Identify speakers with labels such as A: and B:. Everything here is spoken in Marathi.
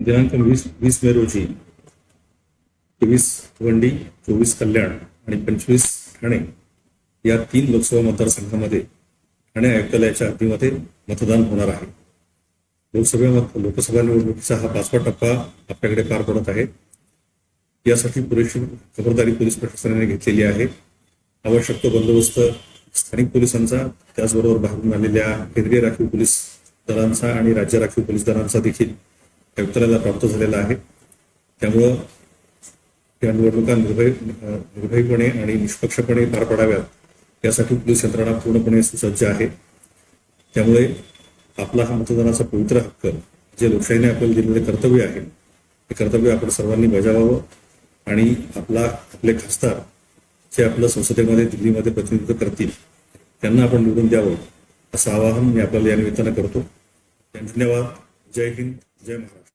A: दिनांक वीस वीस मे रोजी तेवीस वंडी चोवीस कल्याण आणि पंचवीस ठाणे या तीन लोकसभा मतदारसंघामध्ये ठाणे आयुक्तालयाच्या हद्दीमध्ये मतदान होणार आहे. लोकसभा लोकसभा निवडणुकीचा हा पाचवा टप्पा आपल्याकडे पार पडत आहे. यासाठी पुरेशी खबरदारी पोलीस प्रशासनाने घेतलेली आहे. आवश्यक तो बंदोबस्त स्थानिक पोलिसांचा त्याचबरोबर बाहेरून आलेल्या केंद्रीय राखीव पोलीस दलांचा आणि राज्य राखीव पोलीस दलांचा देखील आयुक्तालयाला प्राप्त झालेला आहे. त्यामुळं या निवडणुका निर्भय निर्भयपणे आणि निष्पक्षपणे पार पडाव्यात. यासाठी पोलीस यंत्रणा पूर्णपणे सुसज्ज आहे. त्यामुळे आपला हा मतदानाचा पवित्र हक्क जे लोकशाहीने आपल्याला दिलेले कर्तव्य आहे ते कर्तव्य आपण सर्वांनी बजावावं आणि आपला आपले खासदार जे आपलं संसदेमध्ये दिल्लीमध्ये प्रतिनिधित्व करतील त्यांना आपण निवडून द्यावं असं आवाहन मी आपल्याला या निमित्तानं करतो. धन्यवाद. जय हिंद. 全部払う。